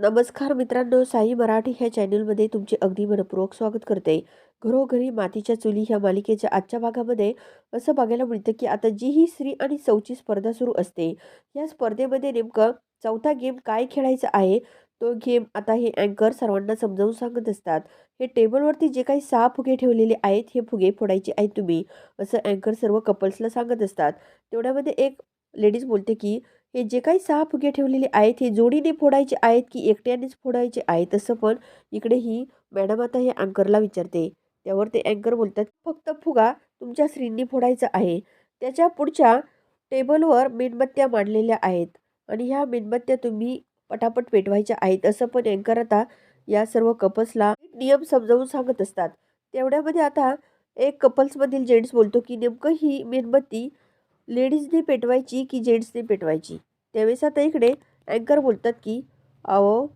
नमस्कार मित्रांनो साई मराठी ह्या चॅनलमध्ये तुमचे अगदी मनपूर्वक स्वागत करते. घरोघरी मातीच्या चुली ह्या मालिकेच्या आजच्या भागामध्ये असं बघायला मिळतं की आता जी ही स्त्री आणि सौची स्पर्धा सुरू असते. या स्पर्धेमध्ये नेमकं चौथा गेम काय खेळायचा आहे? तो गेम आता हे अँकर सर्वांना समजावून सांगत असतात. हे टेबलवरती जे काही सहा फुगे ठेवलेले आहेत हे फुगे फोडायचे आहेत तुम्ही असं अँकर सर्व कपल्सला सांगत असतात. तेवढ्यामध्ये एक लेडीज बोलते की हे जे काही सहा फुगे ठेवलेले आहेत हे जोडीने फोडायचे आहेत की एकट्यानेच फोडायचे आहेत तसं पण इकडे ही मॅडम आता हे अँकरला विचारते. त्यावर ते अँकर बोलतात फक्त फुगा तुमच्या स्त्रींनी फोडायचा आहे. त्याच्या पुढच्या टेबलवर मेणबत्त्या मांडलेल्या आहेत आणि ह्या मेणबत्त्या तुम्ही पटापट पेटवायच्या आहेत. असं पण अँकर आता या सर्व कपल्सला नियम समजावून सांगत असतात. तेवढ्यामध्ये आता एक कपल्समधील जेंट्स बोलतो की नेमकं ही मेणबत्ती लेडीजने पेटवायची की जेंट्सने पेटवायची? त्यावेळेस आता इकडे अँकर बोलतात की अहो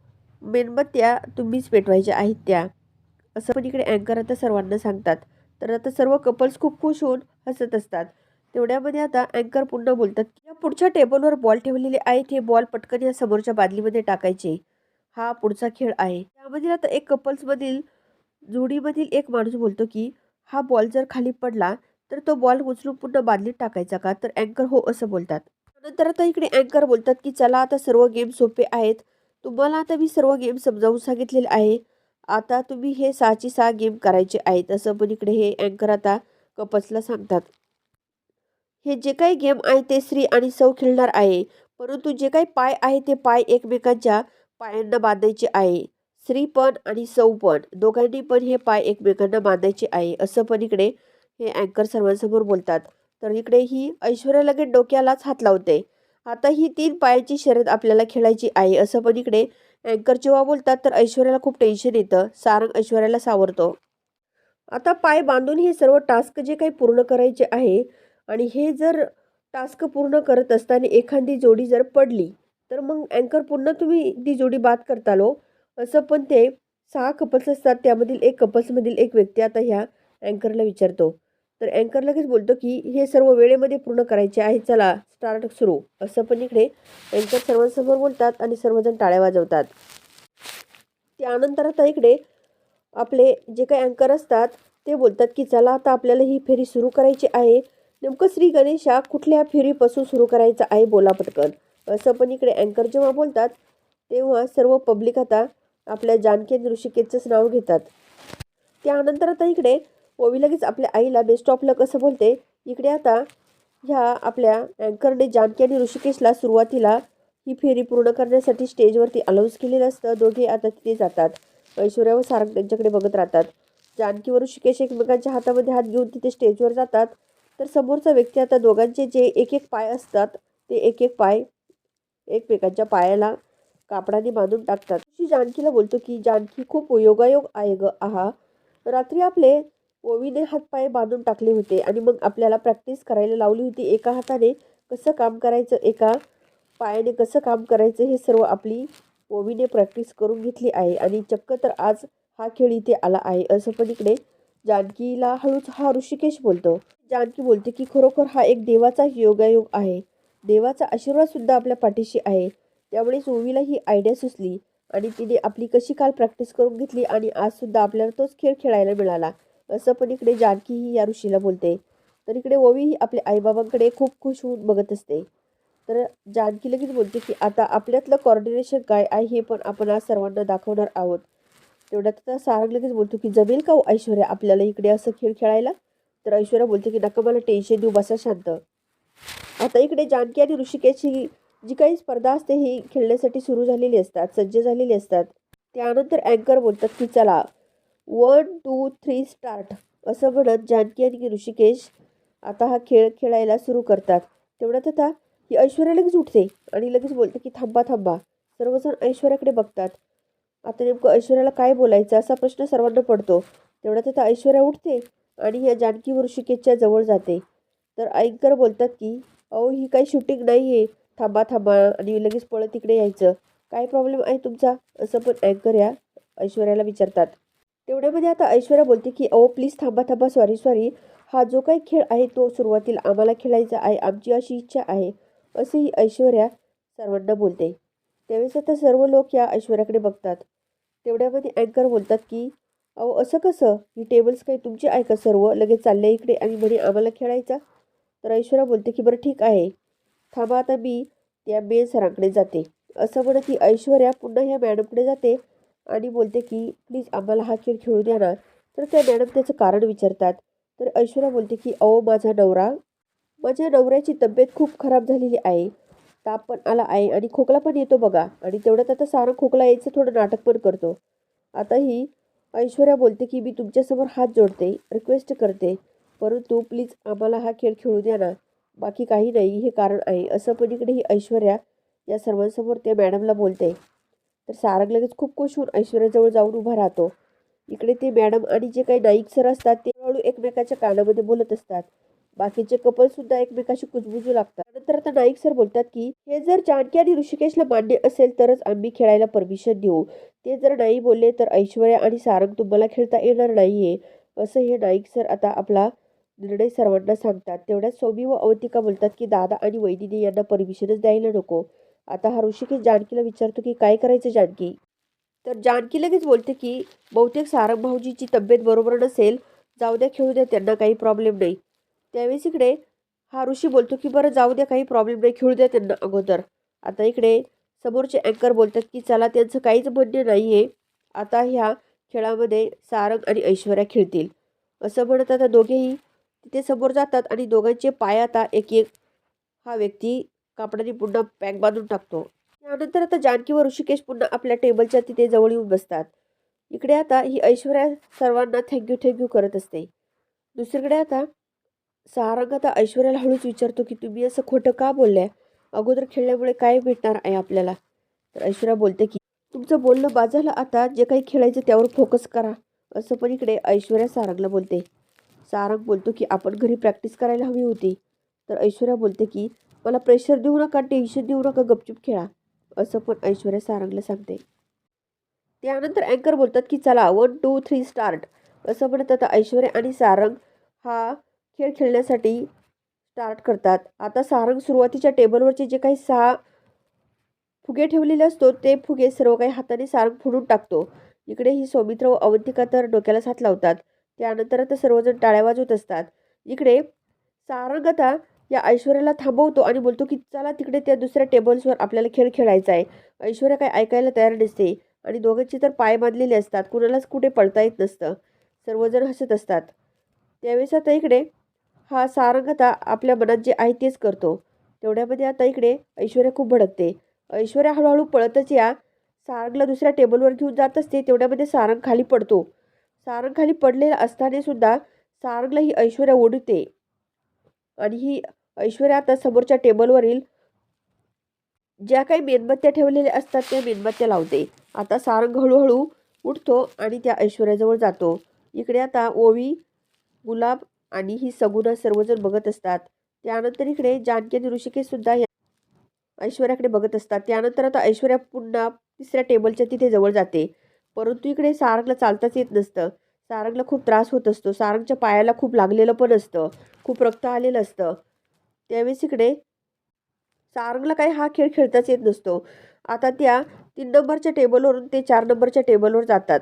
मेणबत्त्या तुम्हीच पेटवायच्या आहेत त्या. असं पण इकडे अँकर आता सर्वांना सांगतात. तर आता सर्व कपल्स खूप खुश होऊन हसत असतात. तेवढ्यामध्ये आता अँकर पुन्हा बोलतात की या पुढच्या टेबलवर बॉल ठेवलेले आहेत हे बॉल पटकन या समोरच्या बादलीमध्ये टाकायचे. हा पुढचा खेळ आहे. त्यामधील आता एक कपल्समधील जोडीमधील एक माणूस बोलतो की हा बॉल जर खाली पडला तर तो बॉल उचलून पुन्हा बादलीत टाकायचा का? तर अँकर हो असं बोलतात. नंतर आता इकडे अँकर बोलतात की चला आता सर्व गेम सोपे आहेत. तुम्हाला आता मी सर्व गेम समजावून सांगितलेले आहे. आता तुम्ही हे सहाची सहा गेम करायचे आहेत. असं पण इकडे हे अँकर आता कपल्सला सांगतात. हे जे काही गेम आहे ते स्त्री आणि सौ खेळणार आहे. परंतु जे काही पाय आहे ते पाय एकमेकांच्या पायांना बांधायचे आहे. स्त्री पण आणि सौ पण. दोघांनी पण हे पाय एकमेकांना बांधायचे आहे. असं पण इकडे हे अँकर सर्वांसमोर बोलतात. तर इकडे ही ऐश्वर्या लगेच डोक्यालाच हात लावते. आता ही तीन पायाची शर्यत आपल्याला खेळायची आहे असं पण इकडे अँकर जेव्हा बोलतात तर ऐश्वर्याला खूप टेन्शन येतं. सारंग ऐश्वर्याला सावरतो. आता पाय बांधून हे सर्व टास्क जे काही पूर्ण करायचे आहे आणि हे जर टास्क पूर्ण करत असताना एखादी जोडी जर पडली तर मग अँकर पुन्हा तुम्ही ती जोडी बाद करतालो हो. असं पण ते सहा कपल्स असतात त्यामधील एक कपल्समधील एक व्यक्ती आता ह्या अँकरला विचारतो. तर अँकर लगेच बोलतो की हे सर्व वेळेमध्ये पूर्ण करायचे आहे चला स्टार्ट सुरू. असं पण इकडे अँकर सर्वांसमोर बोलतात आणि सर्वजण टाळ्या वाजवतात. त्यानंतर आता इकडे आपले जे काही अँकर असतात ते बोलतात की चला आता आपल्याला ही फेरी सुरू करायची आहे. नेमकं श्री गणेशा कुठल्या फेरीपासून सुरू करायचं आहे बोला पटकन. असं पण इकडे अँकर जेव्हा बोलतात तेव्हा सर्व पब्लिक आता आपल्या जानकी आणि ऋषिकेशचंच नाव घेतात. त्यानंतर आता इकडे ओवी लगेच आपल्या आईला बेस्ट ऑफ लक असं बोलते इकडे आता ह्या आपल्या अँकरने जानकी आणि ऋषिकेशला सुरुवातीला ही फेरी पूर्ण करण्यासाठी स्टेजवरती अलाउन्स केलेलं असतं. दोघे आता तिथे जातात. ऐश्वर्या व सारंग त्यांच्याकडे बघत राहतात. जानकी व ऋषिकेश एकमेकांच्या हातामध्ये हात घेऊन तिथे स्टेजवर जातात. तर समोरचा व्यक्ती आता दोघांचे जे एक एक पाय असतात ते एक एक पाय एकमेकांच्या पायाला कापडाने बांधून टाकतात. ऋषी जानकीला बोलतो की जानकी खूप योगायोग आहे ग आहा. रात्री आपले ओवीने हातपाय बांधून टाकले होते आणि मग आपल्याला प्रॅक्टिस करायला लावली होती. एका हाताने कसं काम करायचं एका पायाने कसं काम करायचं हे सर्व आपली ओवीने प्रॅक्टिस करून घेतली आहे. आणि चक्क तर आज हा खेळ इथे आला आहे. असं पण इकडे जानकीला हळूच हा ऋषिकेश बोलतो. जानकी बोलते की खरोखर हा एक देवाचा योगायोग आहे. देवाचा आशीर्वादसुद्धा आपल्या पाठीशी आहे. त्यामुळेच ओवीला ही आयडिया सुचली आणि तिने आपली कशी काल प्रॅक्टिस करून घेतली आणि आजसुद्धा आपल्याला तोच खेळ खेळायला मिळाला. असं पण इकडे जानकी ही या ऋषीला बोलते. तर इकडे ओवी ही आपल्या आईबाबांकडे खूप खुश होऊन बघत असते. तर जानकी लगेच बोलते की आता आपल्यातलं कॉर्डिनेशन काय आहे हे पण आपण आज सर्वांना दाखवणार आहोत. तेवढ्यात आता सारंग लगेच बोलतो की जमेल का हो ऐश्वर्या आपल्याला इकडे असं खेळ खेळायला? तर ऐश्वर्या बोलते की नका मला टेन्शन देऊ बसा शांत. आता इकडे जानकी आणि ऋषिकेशची जी काही स्पर्धा असते ही खेळण्यासाठी सुरू झालेली असतात सज्ज झालेली असतात. त्यानंतर अँकर बोलतात की चला वन टू थ्री स्टार्ट असं म्हणत जानकी आणि ऋषिकेश आता हा खेळ खेळायला सुरू करतात. तेवढ्यात आता ही ऐश्वर्या लगेच उठते आणि लगेच बोलते की थांबा थांबा. सर्वजण ऐश्वर्याकडे बघतात. आता नेमकं ऐश्वर्याला काय बोलायचं असा प्रश्न सर्वांना पडतो. तेवढ्यात आता ऐश्वर्या उठते आणि या जानकी व ऋषिकेशच्या जवळ जाते. तर अँकर बोलतात की अहो ही काही शूटिंग नाही आहे. थांबा थांबा आणि लगेच पळत तिकडे यायचं. काय प्रॉब्लेम आहे तुमचा? असं पण अँकर या ऐश्वर्याला विचारतात. तेवढ्यामध्ये आता ऐश्वर्या बोलते की अहो प्लीज थांबा थांबा सॉरी सॉरी हा जो काही खेळ आहे तो सुरुवातीला आम्हाला खेळायचा आहे आमची अशी इच्छा आहे असंही ऐश्वर्या सर्वांना बोलते. त्यावेळेस आता सर्व लोक या ऐश्वर्याकडे बघतात. तेवढ्यामध्ये अँकर बोलतात की अहो असं कसं? ही टेबल्स काही तुमची आहे का सर्व? लगेच चालले इकडे आणि म्हणे आम्हाला खेळायचा? तर ऐश्वर्या बोलते की बरं ठीक आहे. थांबा आता मी त्या मेन सरांकडे जाते. असं म्हणत ही ऐश्वर्या पुन्हा ह्या मॅडमकडे जाते. आणि बोलते की प्लीज आम्हाला हा खेळ खेळू द्या ना तर त्या मॅडम त्याचं कारण विचारतात. तर ऐश्वर्या बोलते की अहो माझा नवरा माझ्या नवऱ्याची तब्येत खूप खराब झालेली आहे. ताप पण आला आहे आणि खोकला पण येतो बघा. आणि तेवढ्यात आता सारं खोकला यायचं थोडं नाटक पण करतो. आता ही ऐश्वर्या बोलते की मी तुमच्यासमोर हात जोडते रिक्वेस्ट करते. परंतु प्लीज आम्हाला हा खेळ खेळू द्या ना बाकी काही नाही हे कारण आहे. असं पण इकडे ही ऐश्वर्या या सर्वांसमोर त्या मॅडमला बोलते. तर सारंग लगेच खूप खुश होऊन ऐश्वर्याजवळ जाऊन उभा राहतो. इकडे ते मॅडम आणि जे काही नाईक सर असतात ते हळूहळू एकमेकाच्या कानामध्ये बोलत असतात. बाकीचे कपल सुद्धा एकमेकाशी कुजबुजू लागतात. नंतर आता नाईक सर बोलतात की हे जर जानकी आणि ऋषिकेशला मान्य असेल तरच आम्ही खेळायला परमिशन देऊ. ते जर नाही बोलले तर ऐश्वर्या आणि सारंग तुम्हाला खेळता येणार नाहीये. असं हे नाईक सर आता आपला निर्णय सर्वांना सांगतात. तेवढ्यात सौमी व अवंतिका बोलतात की दादा आणि वैदिनी यांना परमिशनच द्यायला नको. आता हा ऋषिकेश जानकीला विचारतो की काय करायचं जानकी? तर जानकी लगेच बोलते की बहुतेक सारंग भाऊजीची तब्येत बरोबर नसेल जाऊ द्या खेळू द्या त्यांना काही प्रॉब्लेम नाही. त्यावेळेस इकडे हा ऋषी बोलतो की बरं जाऊ द्या काही प्रॉब्लेम नाही खेळू द्या त्यांना अगोदर. आता इकडे समोरचे अँकर बोलतात की चला त्यांचं काहीच म्हणणे नाही आहे आता ह्या खेळामध्ये सारंग आणि ऐश्वर्या खेळतील. असं म्हणत आता दोघेही तिथे समोर जातात आणि दोघांचे पाय आता एक एक हा व्यक्ती कापडाने पुन्हा पॅक बांधून टाकतो. त्यानंतर आता जानकी व ऋषिकेश पुन्हा आपल्या टेबलच्या तिथे जवळ येऊन बसतात. इकडे आता ही ऐश्वर्या सर्वांना थँक्यू थँक्यू करत असते. दुसरीकडे आता सारंग आता ऐश्वर्याला हळूच विचारतो की तुम्ही असं खोटं का बोलल्या? अगोदर खेळल्यामुळे काय भेटणार आहे आपल्याला? तर ऐश्वर्या बोलते की तुमचं बोलणं बाजाला आता जे काही खेळायचं त्यावर फोकस करा. असं पण इकडे ऐश्वर्या सारंगला बोलते. सारंग बोलतो की आपण घरी प्रॅक्टिस करायला हवी होती. तर ऐश्वर्या बोलते की मला प्रेशर देऊ नका टेन्शन देऊ नका गपचूप खेळा. असं पण ऐश्वर्या सारंगला सांगते. त्यानंतर अँकर बोलतात की चला वन टू थ्री स्टार्ट असं म्हणत आता ऐश्वर्या आणि सारंग हा खेळ खेळण्यासाठी स्टार्ट करतात. आता सारंग सुरुवातीच्या टेबलवरचे जे काही सहा फुगे ठेवलेले असतो ते फुगे सर्व काही हाताने सारंग फोडून टाकतो. इकडे ही सौमित्र व अवंतिका तर डोक्याला हात लावतात. त्यानंतर आता सर्वजण टाळ्या वाजवत असतात. इकडे सारंग आता या ऐश्वर्याला थांबवतो आणि बोलतो की चला तिकडे त्या दुसऱ्या टेबल्सवर आपल्याला खेळ खेळायचा आहे. ऐश्वर्या काय ऐकायला तयार नसते आणि दोघांचे तर पाय बांधलेले असतात. कुणालाच कुठे पळता येत नसतं. सर्वजण हसत असतात. त्यावेळेस आता इकडे हा सारंग आता आपल्या मनात जे आहे तेच करतो. तेवढ्यामध्ये आता इकडे ऐश्वर्या खूप भडकते. ऐश्वर्या हळूहळू पळतच या सारंगला दुसऱ्या टेबलवर घेऊन जात असते. तेवढ्यामध्ये सारंग खाली पडतो. सारंग खाली पडलेला असताना सुद्धा सारंगला ही ऐश्वर्या ओढते. आणि ही ऐश्वर्या आता समोरच्या टेबलवरील ज्या काही मेणबत्त्या ठेवलेल्या असतात त्या मेणबत्त्या लावते आता सारंग हळूहळू उठतो आणि त्या ऐश्वर्याजवळ जातो. इकडे आता ओवी गुलाब आणि ही सगुणा सर्वजण बघत असतात. त्यानंतर इकडे जानकी आणि ऋषिकेशसुद्धा या ऐश्वर्याकडे बघत असतात. त्यानंतर आता ऐश्वर्या पुन्हा तिसऱ्या टेबलच्या तिथे जवळ जाते. परंतु इकडे सारंगला चालताच येत नसतं. सारंगला खूप त्रास होत असतो. सारंगच्या पायाला खूप लागलेलं पण असतं. खूप रक्त आलेलं असतं. त्यावेळेस इकडे सारंगला काही हा खेळ खेळताच येत नसतो. आता त्या तीन नंबरच्या टेबलवरून ते चार नंबरच्या टेबलवर जातात.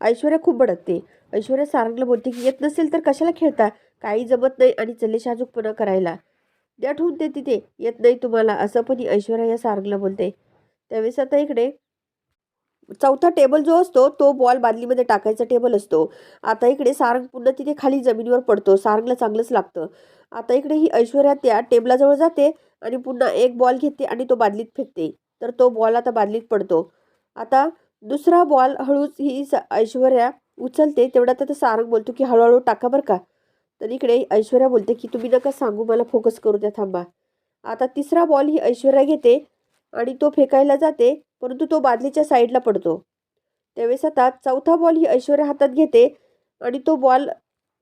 ऐश्वर्या खूप भडकते. ऐश्वर्या सारंगला बोलते की येत नसेल तर कशाला खेळता? काही जमत नाही आणि चल्ले शाजूकपणा करायला. द्या ठेवून ते तिथे. येत नाही तुम्हाला. असं पण ऐश्वर्या या सारंगला बोलते. त्यावेळेस आता इकडे चौथा टेबल जो असतो तो बॉल बादलीमध्ये टाकायचा टेबल असतो. आता इकडे सारंग पुन्हा तिथे खाली जमिनीवर पडतो. सारंगला चांगलंच लागतं. आता इकडे ही ऐश्वर्या त्या टेबलाजवळ जाते आणि पुन्हा एक बॉल घेते आणि तो बादलीत फेकते. तर तो बॉल आता बादलीत पडतो. आता दुसरा बॉल हळूच ही स ऐश्वर्या उचलते. तेवढ्यात आता सारंग बोलतो की हळूहळू टाका बरं का. तर इकडे ऐश्वर्या बोलते की तुम्ही नका सांगू मला फोकस करू द्या थांबा. आता तिसरा बॉल ही ऐश्वर्या घेते आणि तो फेकायला जाते. परंतु तो बादलीच्या साईडला पडतो. त्यावेळेस आता चौथा बॉल ही ऐश्वर्या हातात घेते आणि तो बॉल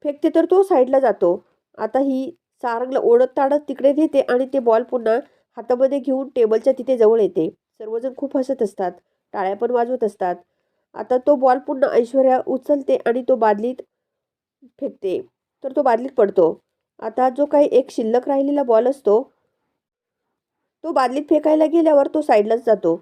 फेकते तर तो साईडला जातो. आता ही सारंगला ओढत ताडत तिकडे नेते आणि ते बॉल पुन्हा हातामध्ये घेऊन टेबलच्या तिथे जवळ येते. सर्वजण खूप हसत असतात. टाळ्या पण वाजवत असतात. आता तो बॉल पुन्हा ऐश्वर्या उचलते आणि तो बादलीत फेकते. तर तो बादलीत पडतो. आता जो काही एक शिल्लक राहिलेला बॉल असतो तो बादलीत फेकायला गेल्यावर तो साईडलाच जातो.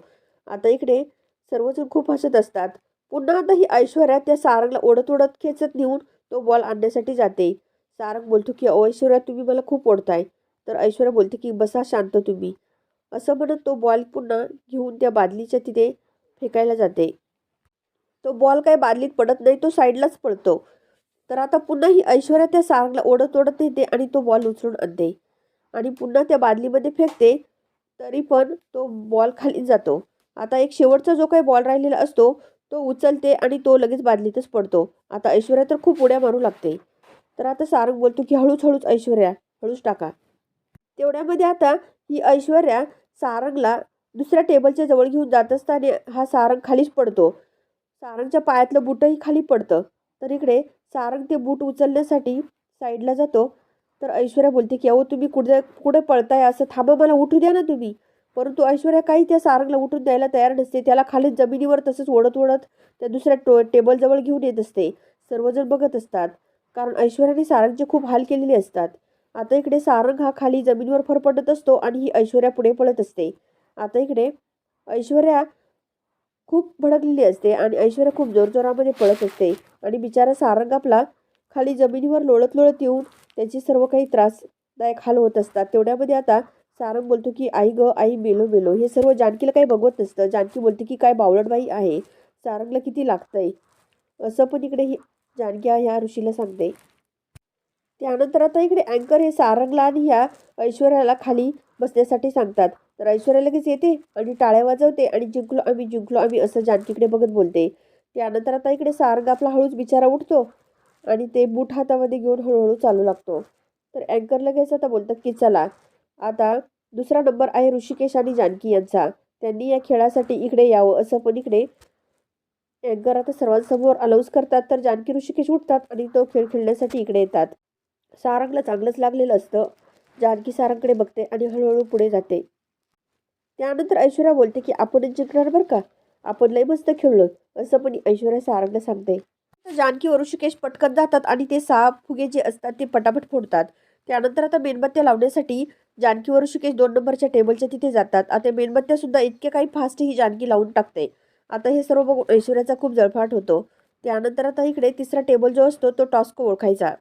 आता इकडे सर्वजण खूप हसत असतात. पुन्हा आता ही ऐश्वर्या त्या सारंगला ओढत ओढत खेचत नेऊन तो बॉल आणण्यासाठी जाते. सारंग बोलतो की अहो ऐश्वर्या तुम्ही मला खूप ओढताय. तर ऐश्वर्या बोलते की बसा शांत तुम्ही. असं म्हणत तो बॉल पुन्हा घेऊन त्या बादलीच्या तिथे फेकायला जाते. तो बॉल काय बादलीत पडत नाही तो साईडलाच पडतो. तर आता पुन्हा ही ऐश्वर्या त्या सारंगला ओढत ओढत नेते आणि तो बॉल उचलून आणते. आणि पुन्हा त्या बादलीमध्ये फेकते तरी पण तो बॉल खाली जातो. आता एक शेवटचा जो काही बॉल राहिलेला असतो तो उचलते आणि तो लगेच बादलीतच पडतो. आता ऐश्वर्या तर खूप उड्या मारू लागते. तर आता सारंग बोलतो की हळूच हळूच ऐश्वर्या हळूच टाका. तेवढ्यामध्ये आता ही ऐश्वर्या सारंगला दुसऱ्या टेबलच्या जवळ घेऊन जात असताना हा सारंग खालीच पडतो. सारंगच्या पायातलं बुटही खाली पडतं. तर इकडे सारंग ते बूट उचलण्यासाठी साईडला जातो. तर ऐश्वर्या बोलते की अहो तुम्ही कुठे कुठे पळताय? असं थांबा मला उठू द्या ना तुम्ही. परंतु ऐश्वर्या काही त्या सारंगला उठून द्यायला तयार नसते. त्याला खाली जमिनीवर तसंच ओढत ओढत त्या दुसऱ्या टो टेबलजवळ घेऊन येत असते. सर्वजण बघत असतात. कारण ऐश्वर्याने सारंगचे खूप हाल केलेले असतात. आता इकडे सारंग हा खाली जमिनीवर फरफडत असतो आणि ही ऐश्वर्या पुढे पळत असते. आता इकडे ऐश्वर्या खूप भडकलेली असते आणि ऐश्वर्या खूप जोरजोरामध्ये पळत असते आणि बिचारा सारंग आपला खाली जमिनीवर लोळत लोळत येऊन त्याचे सर्व काही त्रासदायक हाल होत असतात. तेवढ्यामध्ये आता सारंग बोलतो की आई ग आई मेलो मेलो. हे सर्व जानकीला काही बघवत नसतं. जानकी बोलते की काय बावळटबाई आहे. सारंगला किती लागतंय. असं पण इकडे ही जानकी ह्या ऋषीला सांगते. त्यानंतर आता इकडे अँकर हे सारंगला आणि ह्या ऐश्वर्याला खाली बसण्यासाठी सांगतात. तर ऐश्वर्या लगेच येते आणि टाळ्या वाजवते आणि जिंकलो आम्ही जिंकलो आम्ही असं जानकीकडे बघत बोलते. त्यानंतर आता इकडे सारंग आपला हळूच बिचारा उठतो आणि ते बूट हातामध्ये घेऊन हळूहळू चालू लागतो. तर अँकर लगेच आता बोलतात की चला. आता दुसरा नंबर आहे ऋषिकेश आणि जानकी यांचा. त्यांनी या खेळासाठी इकडे यावं असं पण इकडे अँकर आता सर्वांसमोर अलाउन्स करतात तर जानकी ऋषिकेश उठतात आणि तो खेळ खेळण्यासाठी इकडे येतात. सारंगला चांगलंच लागलेलं असतं. जानकी सारंगकडे बघते आणि हळूहळू पुढे जाते. त्यानंतर ऐश्वर्या बोलते की आपणच जिंकणार बरं का? आपण लय मस्त खेळलो असं पण ऐश्वर्या सारंगला सांगते. जानकी व ऋषिकेश पटकन जातात आणि ते सहा फुगे जे असतात ते पटापट फोडतात. त्यानंतर आता मेणबत्त्या लावण्यासाठी जानकी व ऋषिकेश दोन नंबरच्या टेबलच्या तिथे जातात. आता मेणबत्त्या सुद्धा इतके काही फास्ट ही जानकी लावून टाकते. आता हे सर्व बघून ऐश्वर्याचा खूप जळफाट होतो. त्यानंतर आता इकडे तिसरा टेबल जो असतो तो टॉस्को ओळखायचा.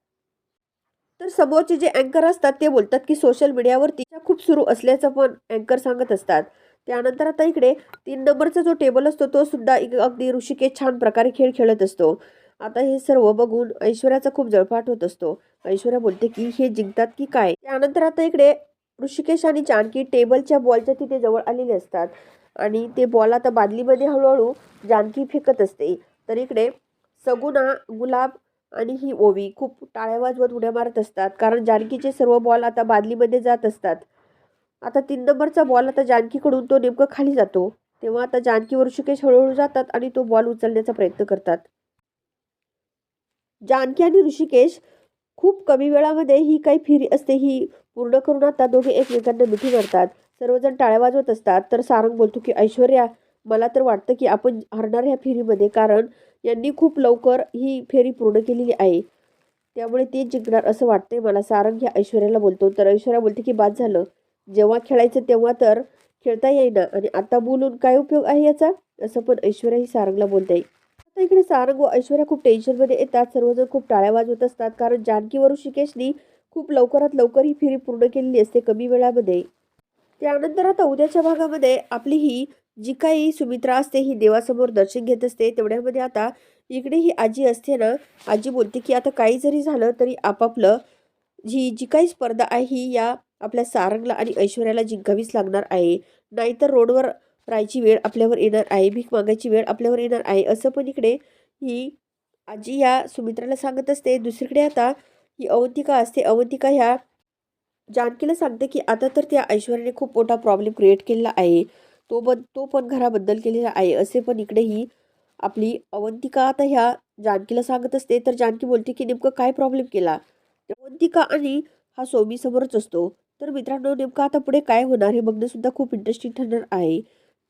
तर समोरचे जे अँकर असतात ते बोलतात की सोशल मीडियावरती खूप सुरू असल्याचं पण अँकर सांगत असतात. त्यानंतर आता इकडे तीन नंबरचा जो टेबल असतो तो सुद्धा अगदी ऋषिकेश छान प्रकारे खेळ खेळत असतो. आता हे सर्व बघून ऐश्वर्याचा खूप जळपाट होत असतो. ऐश्वर्या बोलते की हे जिंकतात की काय? त्यानंतर आता इकडे ऋषिकेश आणि जानकी टेबलच्या बॉलच्या तिथे जवळ आलेले असतात. आणि ते बॉल आता बादलीमध्ये हळूहळू जानकी फेकत असते. तर इकडे सगुणा गुलाब आणि ही ओवी खूप टाळ्या वाजवत उड्या मारत असतात. कारण जानकीचे सर्व बॉल आता बादलीमध्ये जात असतात. आता तीन नंबरचा बॉल आता जानकीकडून तो नेमकं खाली जातो. तेव्हा आता जानकी व ऋषिकेश हळूहळू जातात आणि तो बॉल उचलण्याचा प्रयत्न करतात. जानकी आणि ऋषिकेश खूप कमी वेळामध्ये ही काही फेरी असते ही पूर्ण करून आता दोघे एकमेकांना मिठी मारतात. सर्वजण टाळ्या वाजवत असतात. तर सारंग बोलतो की ऐश्वर्या मला तर वाटतं की आपण हरणार ह्या फेरीमध्ये कारण यांनी खूप लवकर ही फेरी पूर्ण केलेली आहे. त्यामुळे ते जिंकणार असं वाटतंय मला. सारंग ह्या ऐश्वर्याला बोलतो. तर ऐश्वर्या बोलते की बाद झालं. जेव्हा खेळायचं तेव्हा तर खेळता येईना. आणि आता बोलून काय उपयोग आहे याचा? असं पण ऐश्वर्या ही सारंगला बोलते. आहे इकडे सारंग व ऐश्वर्या खूप टेन्शनमध्ये येतात. सर्वजण खूप टाळ्या वाजवत असतात. कारण जानकीवरून शिकेशनी खूप लवकरात लवकर ही फेरी पूर्ण केलेली असते कमी वेळामध्ये. त्यानंतर आता उद्याच्या भागामध्ये आपली ही जी काही सुमित्रा असते ही देवासमोर दर्शन घेत असते. तेवढ्यामध्ये आता इकडे ही आजी असते ना आजी बोलते की आता काही जरी झालं तरी आपापलं जी जी काही स्पर्धा आहे ही या आपल्या सारंगला आणि ऐश्वर्याला जिंकावीच लागणार आहे. नाहीतर रोडवर राहायची वेळ आपल्यावर येणार आहे भीक मागायची वेळ आपल्यावर येणार आहे. असं पण इकडे ही आजी या सुमित्राला सांगत असते. दुसरीकडे आता ही अवंतिका असते. अवंतिका ह्या जानकीला सांगते की आता तर त्या ऐश्वर्याने खूप मोठा प्रॉब्लेम क्रिएट केलेला आहे. तो बद तो पण घराबद्दल केलेला आहे. असे पण इकडे ही आपली अवंतिका आता ह्या जानकीला सांगत असते. तर जानकी बोलते की नेमकं काय प्रॉब्लेम केला? अवंतिका आणि हा सोमी समोरच असतो. तर मित्रांनो नेमकं आता पुढे काय होणार हे बघणंसुद्धा खूप इंटरेस्टिंग ठरणार आहे.